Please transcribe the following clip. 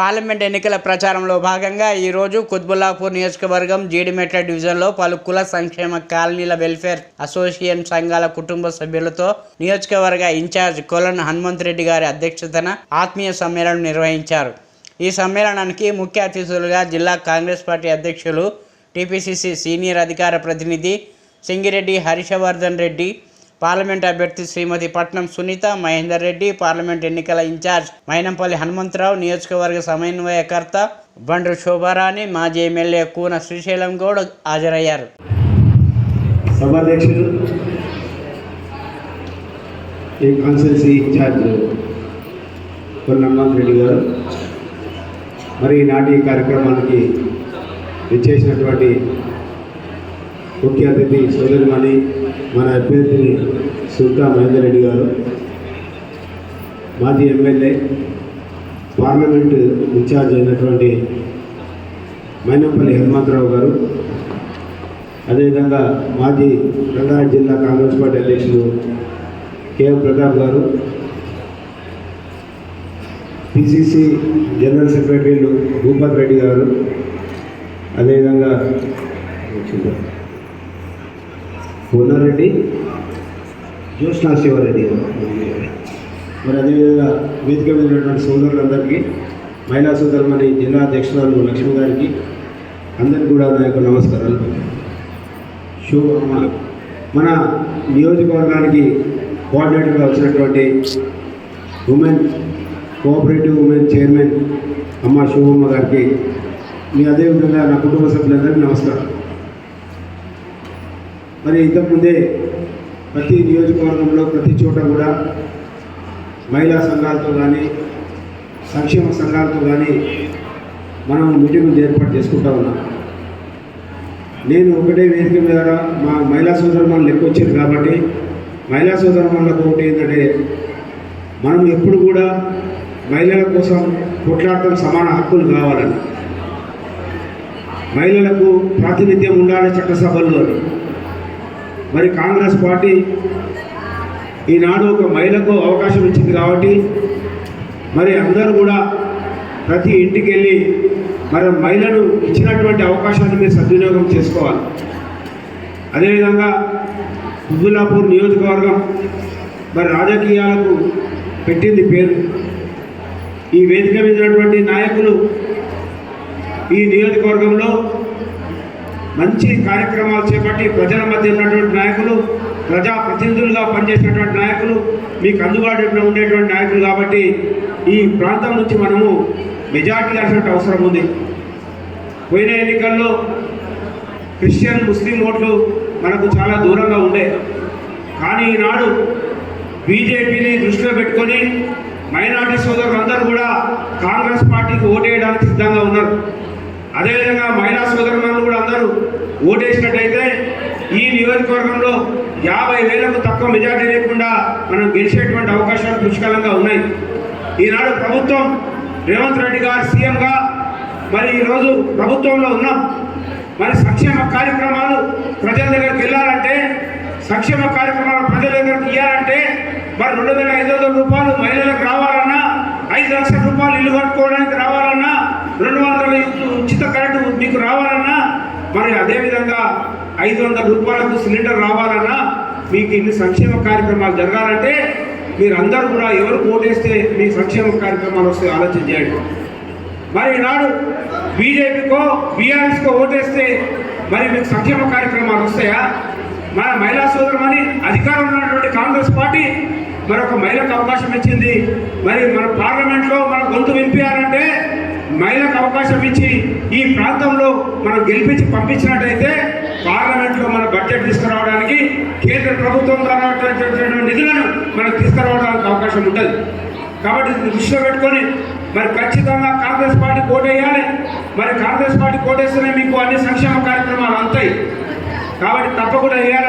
Parliament ఎన్నికల ప్రచారంలో భాగంగా ఈరోజు కుత్బుల్లాపూర్ నియోజకవర్గం జీడిమెట్ల డివిజన్లో పలు కుల సంక్షేమ కాలనీల వెల్ఫేర్ అసోసియేషన్ సంఘాల కుటుంబ సభ్యులతో నియోజకవర్గ ఇన్ఛార్జ్ కొలన్ హనుమంతరెడ్డి గారి అధ్యక్షతన ఆత్మీయ సమ్మేళనం నిర్వహించారు. ఈ సమ్మేళనానికి ముఖ్య అతిథులుగా జిల్లా కాంగ్రెస్ పార్టీ అధ్యక్షులు టీపీసీసీ సీనియర్ అధికార ప్రతినిధి సింగిరెడ్డి హర్షవర్ధన్ రెడ్డి పార్లమెంట్ అభ్యర్థి శ్రీమతి పట్నం సునీత మహేందర్ రెడ్డి పార్లమెంట్ ఎన్నికల ఇన్ఛార్జ్ మైనంపల్లి హనుమంతరావు నియోజకవర్గ సమన్వయకర్త బండ్రు శోభారాణి మాజీ ఎమ్మెల్యే కూన శ్రీశైలం గౌడ్ హాజరయ్యారు. ఇన్ఛార్జ్ రెడ్డి గారు మరి ఈనాటి కార్యక్రమానికి ఇచ్చేసినటువంటి ముఖ్య అతిథి సోదరిమణి మన అభ్యర్థిని సుల్తా మహేందర్ రెడ్డి గారు మాజీ ఎమ్మెల్యే పార్లమెంటు ఇన్ఛార్జ్ అయినటువంటి మైనంపల్లి హనుమంతరావు గారు అదేవిధంగా మాజీ రంగారెడ్డి జిల్లా కాంగ్రెస్ పార్టీ అధ్యక్షులు కేఎం ప్రతాప్ గారు పిసిసి జనరల్ సెక్రటరీలు భూపత్ రెడ్డి గారు అదేవిధంగా పూర్ణారెడ్డి జ్యోత్స్నా శివారెడ్డి మరి అదేవిధంగా వేదిక మీద ఉన్నటువంటి సోదరులందరికీ మహిళా సోదరుమని జిల్లా అధ్యక్షురాలు లక్ష్మి గారికి అందరికీ కూడా నా యొక్క నమస్కారాలు. శుభ మన- మన నియోజకవర్గానికి కోఆర్డినేటర్గా వచ్చినటువంటి ఉమెన్ కోఆపరేటివ్ ఉమెన్ చైర్మన్ అమ్మ శుభమ్మ గారికి మీ అదేవిధంగా నా కుటుంబ సభ్యులందరికీ నమస్కారం మరి ఇంతకుముందే ప్రతి నియోజకవర్గంలో ప్రతి చోట కూడా మహిళా సంఘాలతో కానీ సంక్షేమ సంఘాలతో కానీ మనం మీటింగులు ఏర్పాటు చేసుకుంటా ఉన్నాం. నేను ఒకటే వేదిక ద్వారా మా మహిళా సోదరులను లెక్కొచ్చారు కాబట్టి మహిళా సోదరులకు ఒకటి ఏంటంటే మనం ఎప్పుడు కూడా మహిళల కోసం కొట్లాడటం సమాన హక్కులు కావాలని. మహిళలకు ప్రాతినిధ్యం ఉండాలి చట్టసభల్లో మరి కాంగ్రెస్ పార్టీ ఈనాడు ఒక మహిళకు అవకాశం ఇచ్చింది కాబట్టి మరి అందరూ కూడా ప్రతి ఇంటికి వెళ్ళి మరి మహిళలు ఇచ్చినటువంటి అవకాశాన్ని మీరు సద్వినియోగం చేసుకోవాలి. అదేవిధంగా కుబుల్లాపూర్ నియోజకవర్గం మరి రాజకీయాలకు పెట్టింది పేరు. ఈ వేదిక మీదటువంటి నాయకులు ఈ నియోజకవర్గంలో మంచి కార్యక్రమాలు చేపట్టి ప్రజల మధ్య ఉన్నటువంటి నాయకులు ప్రజాప్రతినిధులుగా పనిచేసినటువంటి నాయకులు మీకు అందుబాటులో ఉండేటువంటి నాయకులు కాబట్టి ఈ ప్రాంతం నుంచి మనము మెజార్టీ కావాల్సిన అవసరం ఉంది. పోయిన ఎన్నికల్లో క్రిస్టియన్ ముస్లిం ఓట్లు మనకు చాలా దూరంగా ఉండే. కానీ ఈనాడు బీజేపీని దృష్టిలో పెట్టుకొని మైనార్టీ సోదరులందరూ కూడా కాంగ్రెస్ పార్టీకి ఓటేయడానికి సిద్ధంగా ఉన్నారు. అదేవిధంగా మహిళా సోదరులను కూడా అందరూ ఓటేసినట్టయితే ఈ నియోజకవర్గంలో యాభై వేలకు తక్కువ మెజార్టీ లేకుండా మనం గెలిచేటువంటి అవకాశాలు పుష్కలంగా ఉన్నాయి. ఈనాడు ప్రభుత్వం రేవంత్ రెడ్డి గారు సీఎంగా మరి ఈరోజు ప్రభుత్వంలో ఉన్నాం. మరి సంక్షేమ కార్యక్రమాలు ప్రజల దగ్గరికి వెళ్ళాలంటే సంక్షేమ కార్యక్రమాలు ప్రజల దగ్గరికి ఇవ్వాలంటే మరి రెండు వేల ఐదు వందల రూపాయలు మహిళలకు రావాలన్నా ఐదు లక్షల రూపాయలు ఇల్లు కట్టుకోవడానికి రావాలన్నా రెండు వందల మీకు రావాలన్నా మరి అదేవిధంగా ఐదు వందల రూపాయలకు సిలిండర్ రావాలన్నా మీకు ఇన్ని సంక్షేమ కార్యక్రమాలు జరగాలంటే మీరందరూ కూడా ఎవరు ఓటేస్తే మీ సంక్షేమ కార్యక్రమాలు వస్తే ఆలోచన చేయండి. మరి ఈనాడు బీజేపీకో బీఆర్ఎస్కో ఓటేస్తే మరి మీకు సంక్షేమ కార్యక్రమాలు వస్తాయా? మన మహిళా సోదరుమని అధికారంలో ఉన్నటువంటి కాంగ్రెస్ పార్టీ మరొక మహిళకు అవకాశం ఇచ్చింది. మరి మన పార్లమెంట్లో మన గొంతు వినిపించాలంటే మహిళలకు అవకాశం ఇచ్చి ఈ ప్రాంతంలో మనం గెలిపించి పంపించినట్టయితే పార్లమెంట్లో మన బడ్జెట్ తీసుకురావడానికి కేంద్ర ప్రభుత్వం ద్వారా నిధులను మనం తీసుకురావడానికి అవకాశం ఉంటుంది. కాబట్టి దృష్టిలో పెట్టుకొని మరి ఖచ్చితంగా కాంగ్రెస్ పార్టీ కోటేయాలి మరి కాంగ్రెస్ పార్టీ కోటేస్తేనే మీకు అన్ని సంక్షేమ కార్యక్రమాలు అంతాయి కాబట్టి తప్పకుండా వేయాలని